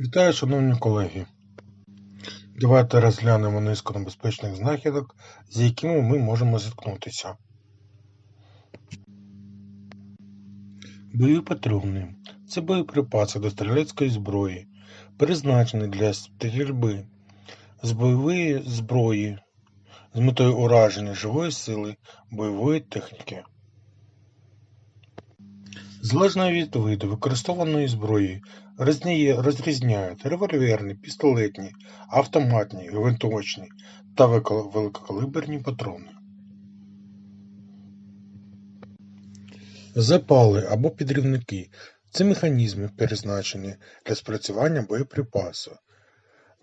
Вітаю, шановні колеги! Давайте розглянемо низку небезпечних знахідок, з якими ми можемо зіткнутися. Бойові патрони – це боєприпаси до стрілецької зброї, призначені для стрільби з бойової зброї з метою ураження живої сили бойової техніки. Залежно від виду використовуваної зброї розрізняють револьверні, пістолетні, автоматні, гвинтовочні та великокалиберні патрони. Запали або підривники – це механізми, призначені для спрацювання боєприпасу.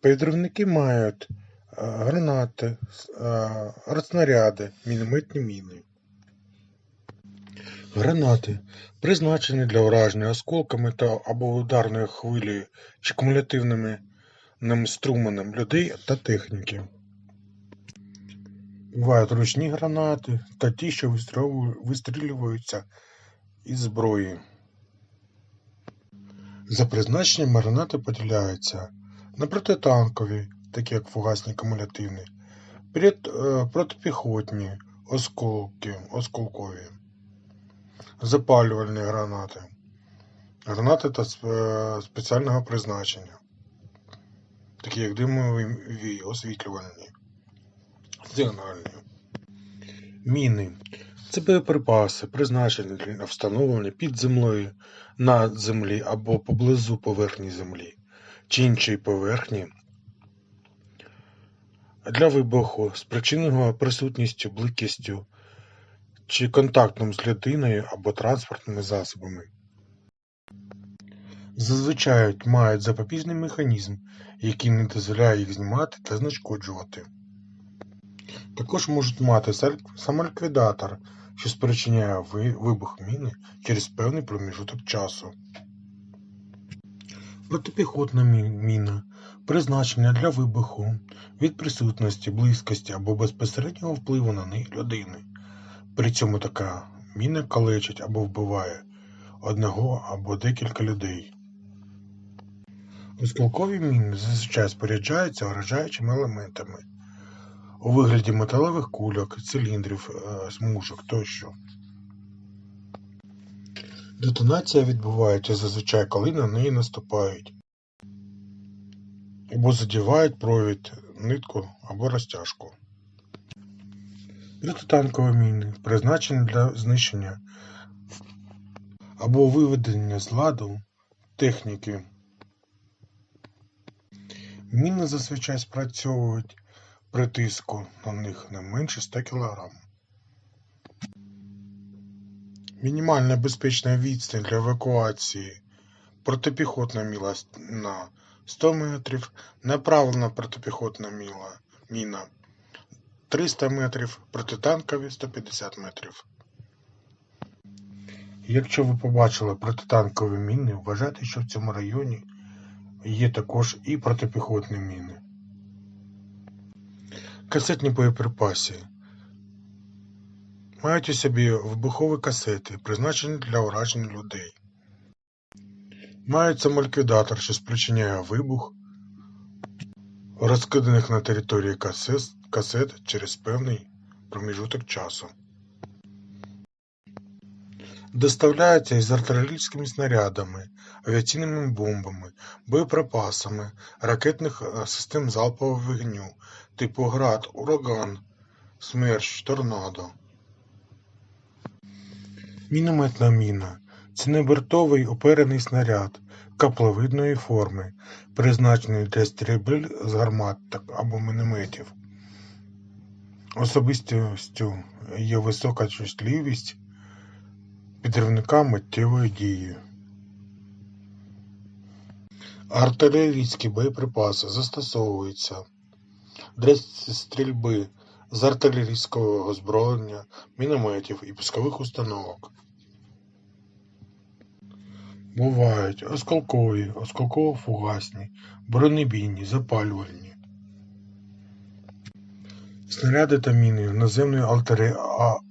Підривники мають е, гранати, е, снаряди, мінометні міни. Гранати призначені для ураження осколками та або ударною хвилею чи кумулятивним ним струменем людей та техніки. Бувають ручні гранати та ті, що вистрілюються із зброї. За призначенням гранати поділяються на протитанкові, такі як фугасні кумулятивні, е, протипіхотні, осколки, осколкові запалювальні гранати, гранати та спеціального призначення, такі як димові освітлювальні, сигнальні. Міни це боєприпаси, призначені для встановлення під землею, на землі або поблизу поверхні землі чи іншої поверхні для вибуху, спричиненого присутністю, бликістю чи контактом з людиною або транспортними засобами. Зазвичай мають запобіжний механізм, який не дозволяє їх знімати та знешкоджувати. Також можуть мати самоліквідатор, що спричиняє вибух міни через певний проміжуток часу. Протипіхотна міна призначена для вибуху від присутності, близькості або безпосереднього впливу на неї людини. При цьому така міна калечить або вбиває одного або декілька людей. Осколкові міни зазвичай споряджаються вражаючими елементами у вигляді металевих кульок, циліндрів, е, смужок тощо. Детонація відбувається зазвичай, коли на неї наступають або задівають провід, нитку або розтяжку. Протитанкові міни призначені для знищення або виведення з ладу техніки. Міни зазвичай спрацьовують при тиску на них не менше 100 кг. Мінімальна безпечна відстань для евакуації протипіхотна міла на 100 метрів, направлена протипіхотна міла, міна 300 метрів, протитанкові 150 метрів. Якщо ви побачили протитанкові міни, вважайте, що в цьому районі є також і протипіхотні міни. Касетні боєприпаси мають у собі вибухові касети, призначені для ураження людей. Мають самоліквідатор, що спричиняє вибух розкиданих на території касет, касет через певний проміжуток часу. Доставляються із артилерійськими снарядами, авіаційними бомбами, боєприпасами ракетних е, систем залпового вогню типу град, ураган, смерч, торнадо. Мінометна міна це небортовий оперений снаряд капловидної форми, призначений для стрільби з гармат або мінометів. Особистістю є висока чутливість підривника миттєвої дії. Артилерійські боєприпаси застосовуються для стрільби з артилерійського озброєння, мінометів і пускових установок. Бувають осколкові, осколково-фугасні, бронебійні, запалювальні. Снаряди та міни наземної артиле-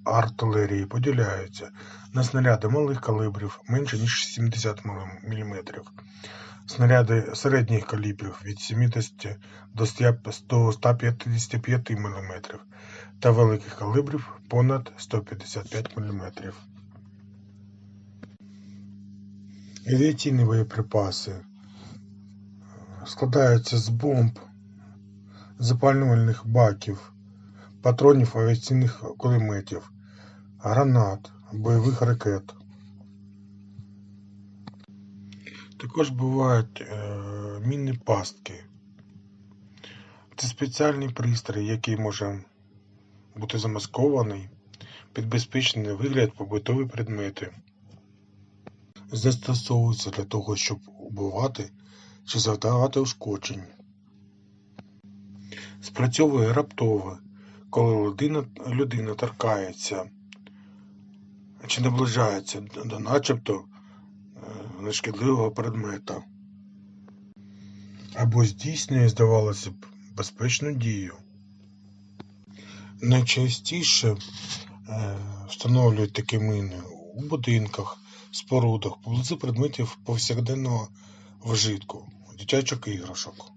артилерії поділяються на снаряди малих калібрів менше ніж 70 мм, снаряди середніх калібрів від 70 до 155 мм та великих калібрів понад 155 мм. Авіаційні боєприпаси е, складаються з бомб, запалювальних баків, патронів авіаційних кулеметів, гранат, бойових ракет. Також бувають е, мінні пастки. Це спеціальний пристрій, який може бути замаскований під безпечний вигляд побутові предмети. Застосовується для того, щоб убивати чи завдавати ушкоджень. Спрацьовує раптово, коли людина, людина торкається чи наближається до, начебто е, нешкідливого предмета. Або здійснює, здавалося б, безпечну дію. Найчастіше е, встановлюють такі міни у будинках, спорудах, поблизу предметів повсякденного вжитку, дитячих іграшок.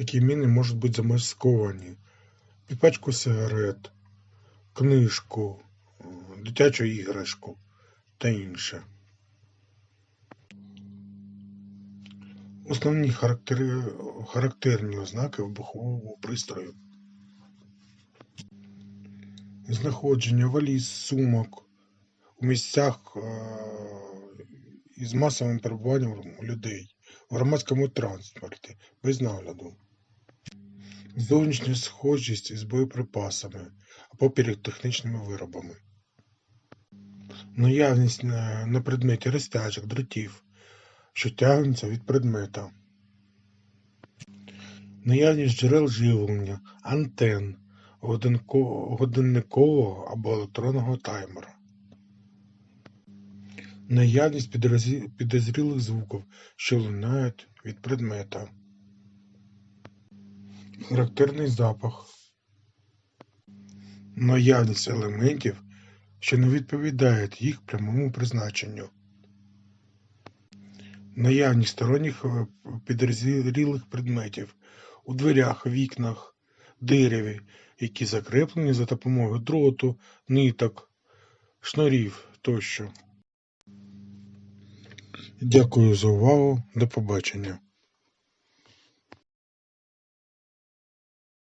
Такі міни можуть бути замасковані під пачку сигарет, книжку, дитячу іграшку та інше. Основні характери, характерні ознаки вибухового пристрою. Знаходження валіз, сумок у місцях е, із масовим перебуванням людей в громадському транспорті без нагляду. Зовнішня схожість із боєприпасами або піротехнічними виробами. Наявність на, на предметі розтяжок, дротів, що тягнуться від предмета. Наявність джерел живлення, антен, годинникового або електронного таймера. Наявність підозрілих звуків, що лунають від предмета. Характерний запах. Наявність елементів, що не відповідають їх прямому призначенню. Наявність сторонніх е, підозрілих предметів у дверях, вікнах, дереві, які закріплені за допомогою дроту, ниток, шнурів тощо. Дякую за увагу. До побачення.